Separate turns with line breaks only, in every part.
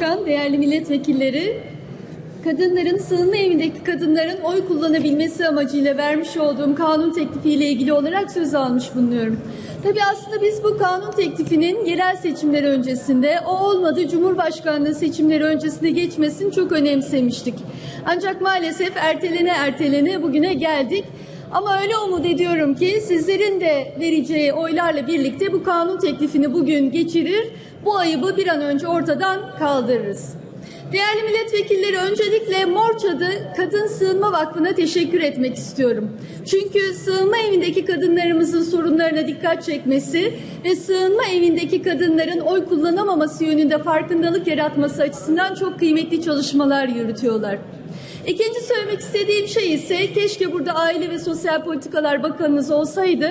Başkan, değerli milletvekilleri, kadınların sığınma evindeki kadınların oy kullanabilmesi amacıyla vermiş olduğum kanun teklifiyle ilgili olarak söz almış bulunuyorum. Tabii aslında biz bu kanun teklifinin yerel seçimler öncesinde, o olmadı Cumhurbaşkanlığı seçimleri öncesinde geçmesini çok önemsemiştik. Ancak maalesef ertelene ertelene bugüne geldik. Ama öyle umut ediyorum ki sizlerin de vereceği oylarla birlikte bu kanun teklifini bugün geçirir, bu ayıbı bir an önce ortadan kaldırırız. Değerli milletvekilleri öncelikle Morçadı Kadın Sığınma Vakfı'na teşekkür etmek istiyorum. Çünkü sığınma evindeki kadınlarımızın sorunlarına dikkat çekmesi ve sığınma evindeki kadınların oy kullanamaması yönünde farkındalık yaratması açısından çok kıymetli çalışmalar yürütüyorlar. İkinci söylemek istediğim şey ise keşke burada Aile ve Sosyal Politikalar Bakanınız olsaydı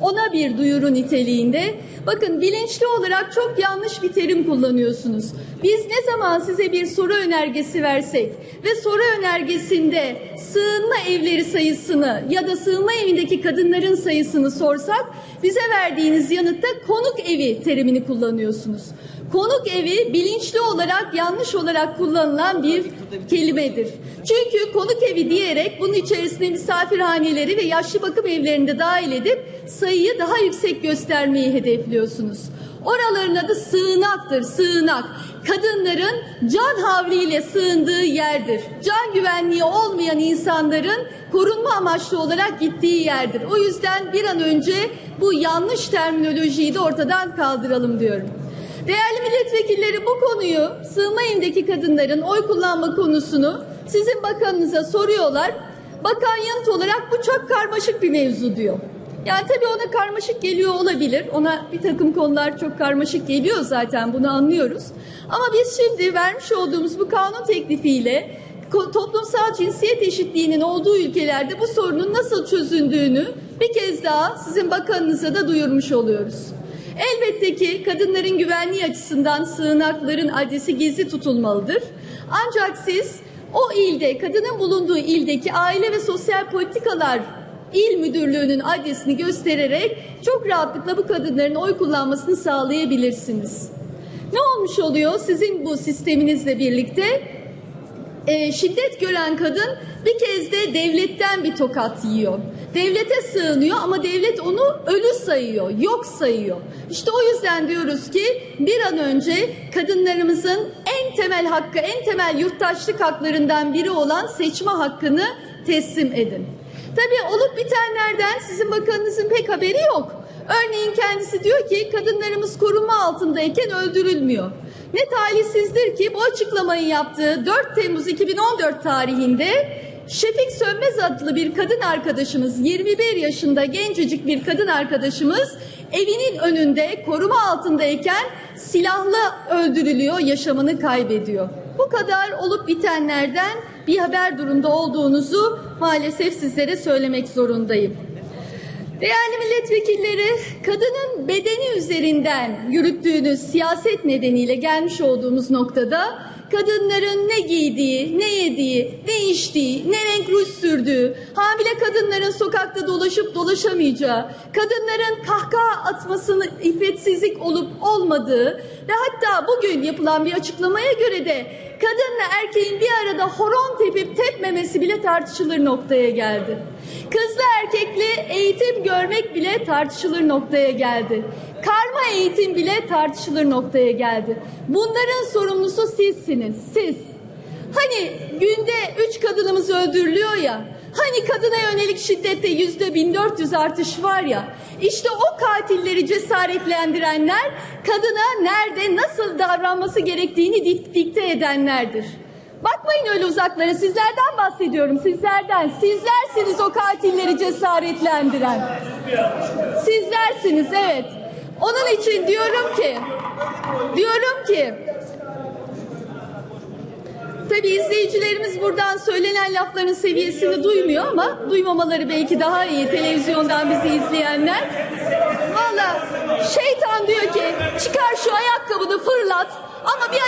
ona bir duyuru niteliğinde. Bakın bilinçli olarak çok yanlış bir terim kullanıyorsunuz. Biz ne zaman size bir soru önergesi versek ve soru önergesinde sığınma evleri sayısını ya da sığınma evindeki kadınların sayısını sorsak bize verdiğiniz yanıtta konuk evi terimini kullanıyorsunuz. Konuk evi bilinçli olarak yanlış olarak kullanılan bir kelimedir. Çünkü konuk evi diyerek bunun içerisine misafirhaneleri ve yaşlı bakım evlerini de dahil edip sayıyı daha yüksek göstermeyi hedefliyorsunuz. Oraların adı sığınaktır, sığınak. Kadınların can havliyle sığındığı yerdir. Can güvenliği olmayan insanların korunma amaçlı olarak gittiği yerdir. O yüzden bir an önce bu yanlış terminolojiyi de ortadan kaldıralım diyorum. Değerli milletvekilleri bu konuyu sığınma evindeki kadınların oy kullanma konusunu sizin bakanınıza soruyorlar. Bakan yanıt olarak bu çok karmaşık bir mevzu diyor. Yani tabii ona karmaşık geliyor olabilir. Ona bir takım konular çok karmaşık geliyor zaten bunu anlıyoruz. Ama biz şimdi vermiş olduğumuz bu kanun teklifiyle toplumsal cinsiyet eşitliğinin olduğu ülkelerde bu sorunun nasıl çözüldüğünü bir kez daha sizin bakanınıza da duyurmuş oluyoruz. Elbette ki kadınların güvenliği açısından sığınakların adresi gizli tutulmalıdır. Ancak siz o ilde, kadının bulunduğu ildeki aile ve sosyal politikalar il müdürlüğünün adresini göstererek çok rahatlıkla bu kadınların oy kullanmasını sağlayabilirsiniz. Ne olmuş oluyor sizin bu sisteminizle birlikte? e, şiddet gören kadın bir kez de devletten bir tokat yiyor. Devlete sığınıyor ama devlet onu ölü sayıyor, yok sayıyor. İşte o yüzden diyoruz ki bir an önce kadınlarımızın en temel hakkı, en temel yurttaşlık haklarından biri olan seçme hakkını teslim edin. Tabii olup bitenlerden sizin bakanınızın pek haberi yok. Örneğin kendisi diyor ki kadınlarımız korunma altındayken öldürülmüyor. Ne talihsizdir ki bu açıklamayı yaptığı 4 Temmuz 2014 tarihinde Şefik Sönmez adlı bir kadın arkadaşımız 21 yaşında gencecik bir kadın arkadaşımız evinin önünde koruma altındayken silahla öldürülüyor, yaşamını kaybediyor. Bu kadar olup bitenlerden bir haber durumda olduğunuzu maalesef sizlere söylemek zorundayım. Değerli milletvekilleri, kadının bedeni üzerinden yürüttüğünüz siyaset nedeniyle gelmiş olduğumuz noktada kadınların ne giydiği, ne yediği, ne içtiği, ne renk ruj sürdüğü, hamile kadınların sokakta dolaşıp dolaşamayacağı, kadınların kahkaha atmasını iffetsizlik olup olmadığı ve hatta bugün yapılan bir açıklamaya göre de kadınla erkeğin bir arada horon tepip tepmemesi bile tartışılır noktaya geldi. Kızlı erkekli eğitim görmek bile tartışılır noktaya geldi. Karma eğitim bile tartışılır noktaya geldi. Bunların sorumlusu sizsiniz, siz. Hani günde üç kadınımız öldürülüyor ya, hani kadına yönelik şiddette yüzde 1400 artış var ya, işte o katilleri cesaretlendirenler kadına nerede nasıl davranması gerektiğini dik- dikte edenlerdir. Bakmayın öyle uzaklara sizlerden bahsediyorum sizlerden. Sizlersiniz o katilleri cesaretlendiren. Sizlersiniz evet. Onun için diyorum ki diyorum ki Tabii izleyicilerimiz buradan söylenen lafların seviyesini duymuyor ama duymamaları belki daha iyi televizyondan bizi izleyenler. Valla şeytan diyor ki çıkar şu ayakkabını fırlat ama bir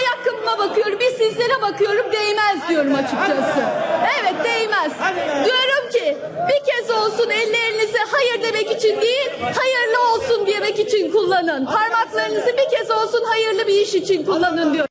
ayakkabıma bakıyorum bir sizlere bakıyorum değmez diyorum açıkçası. Evet değmez. Diyorum ki bir kez olsun ellerinizi hayır demek için değil hayırlı olsun demek için kullanın. Parmaklarınızı bir kez olsun hayırlı bir iş için kullanın diyor.